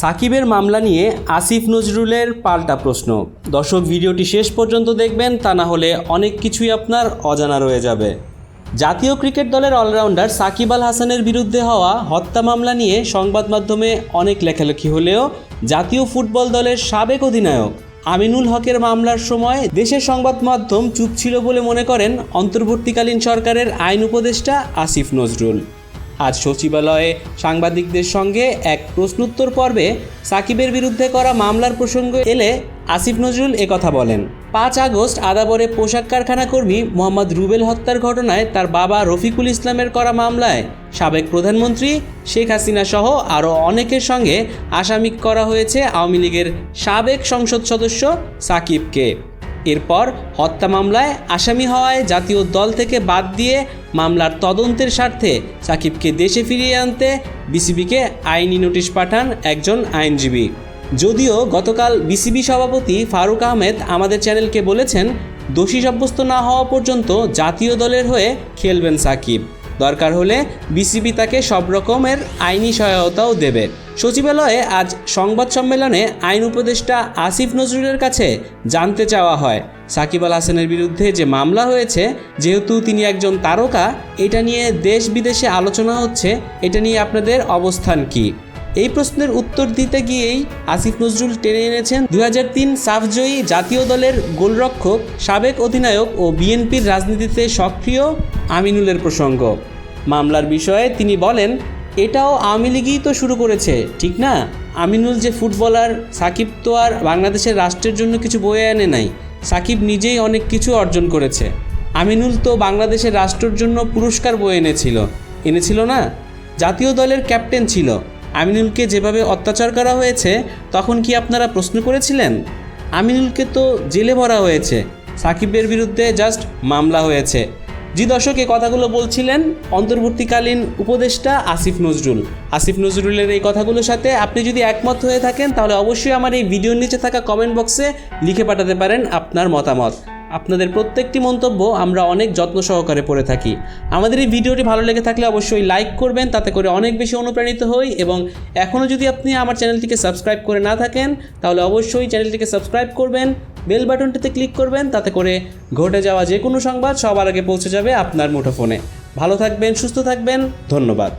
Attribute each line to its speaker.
Speaker 1: সাকিবের মামলা নিয়ে আসিফ নজরুলের পাল্টা প্রশ্ন। দর্শক, ভিডিওটি শেষ পর্যন্ত দেখবেন, তা না হলে অনেক কিছুই আপনার অজানা রয়ে যাবে। জাতীয় ক্রিকেট দলের অলরাউন্ডার সাকিব আল হাসানের বিরুদ্ধে হওয়া হত্যা মামলা নিয়ে সংবাদ মাধ্যমে অনেক লেখালেখি হলেও জাতীয় ফুটবল দলের সাবেক অধিনায়ক আমিনুল হকের মামলার সময় দেশের সংবাদ মাধ্যম চুপ ছিল বলে মনে করেন অন্তর্বর্তীকালীন সরকারের আইন উপদেষ্টা আসিফ নজরুল। আজ সচিবালয়ে সাংবাদিকদের সঙ্গে এক প্রশ্নোত্তর পর্বে সাকিবের বিরুদ্ধে করা মামলার প্রসঙ্গ এলে আসিফ নজরুল একথা বলেন। পাঁচ আগস্ট আদাবরে পোশাক কারখানা কর্মী মোহাম্মদ রুবেল হত্যার ঘটনায় তার বাবা রফিকুল ইসলামের করা মামলায় সাবেক প্রধানমন্ত্রী শেখ হাসিনা সহ আরও অনেকের সঙ্গে আসামি করা হয়েছে আওয়ামী লীগের সাবেক সংসদ সদস্য সাকিবকে। এরপর হত্যা মামলায় আসামি হওয়ায় জাতীয় দল থেকে বাদ দিয়ে মামলার তদন্তের স্বার্থে সাকিবকে দেশে ফিরিয়ে আনতে বিসিবিকে আইনি নোটিশ পাঠান একজন আইনজীবী। যদিও গতকাল বিসিবি সভাপতি ফারুক আহমেদ আমাদের চ্যানেলকে বলেছেন, দোষী সাব্যস্ত না হওয়া পর্যন্ত জাতীয় দলের হয়ে খেলবেন সাকিব। দরকার হলে বিসিবি তাকে সব রকমের আইনি সহায়তাও দেবে। সচিবালয়ে আজ সংবাদ সম্মেলনে আইন উপদেষ্টা আসিফ নজরুলের কাছে জানতে চাওয়া হয়। সাকিব আল হাসানের বিরুদ্ধে যে মামলা হয়েছে, যেহেতু তিনি একজন তারকা, এটা নিয়ে দেশ বিদেশে আলোচনা হচ্ছে, এটা নিয়ে আপনাদের অবস্থান কী? এই প্রশ্নের উত্তর দিতে গিয়েই আসিফ নজরুল টেনে এনেছেন দু হাজার তিন সাফজয়ী জাতীয় দলের গোলরক্ষক, সাবেক অধিনায়ক ও বিএনপির রাজনীতিতে সক্রিয় আমিনুলের প্রসঙ্গ। মামলার বিষয়ে তিনি বলেন, এটাও আওয়ামী লীগই তো শুরু করেছে, ঠিক না? আমিনুল যে ফুটবলার, সাকিব তো আর বাংলাদেশের রাষ্ট্রের জন্য কিছু বয়ে আনে নাই, সাকিব নিজেই অনেক কিছু অর্জন করেছে। আমিনুল তো বাংলাদেশের রাষ্ট্রের জন্য পুরস্কার বয়ে এনেছিল এনেছিল না? জাতীয় দলের ক্যাপ্টেন ছিল আমিনুলকে যেভাবে অত্যাচার করা হয়েছে, তখন কি আপনারা প্রশ্ন করেছিলেন? আমিনুলকে তো জেলে ভরা হয়েছে, সাকিবের বিরুদ্ধে জাস্ট মামলা হয়েছে। জি দর্শক এই কথাগুলো বলছিলেন অন্তর্বর্তীকালীন উপদেষ্টা আসিফ নজরুল। আসিফ নজরুলের এই কথাগুলোর সাথে আপনি যদি একমত হয়ে থাকেন, তাহলে অবশ্যই আমার এই ভিডিওর নিচে থাকা কমেন্ট বক্সে লিখে পাঠাতে পারেন আপনার মতামত। আপনাদের প্রত্যেকটি মন্তব্য আমরা অনেক যত্ন সহকারে পড়ে থাকি। আমাদের এই ভিডিওটি ভালো লেগে থাকলে অবশ্যই লাইক করবেন, তাতে করে অনেক বেশি অনুপ্রাণিত হই এবং এখনও যদি আপনি আমার চ্যানেলটিকে সাবস্ক্রাইব করে না থাকেন, তাহলে অবশ্যই চ্যানেলটিকে সাবস্ক্রাইব করবেন, বেল বাটনটিতে ক্লিক করবেন, তাতে করে ঘটে যাওয়া যে কোনো সংবাদ সবার আগে পৌঁছে যাবে আপনার মুঠোফোনে। ভালো থাকবেন, সুস্থ থাকবেন, ধন্যবাদ।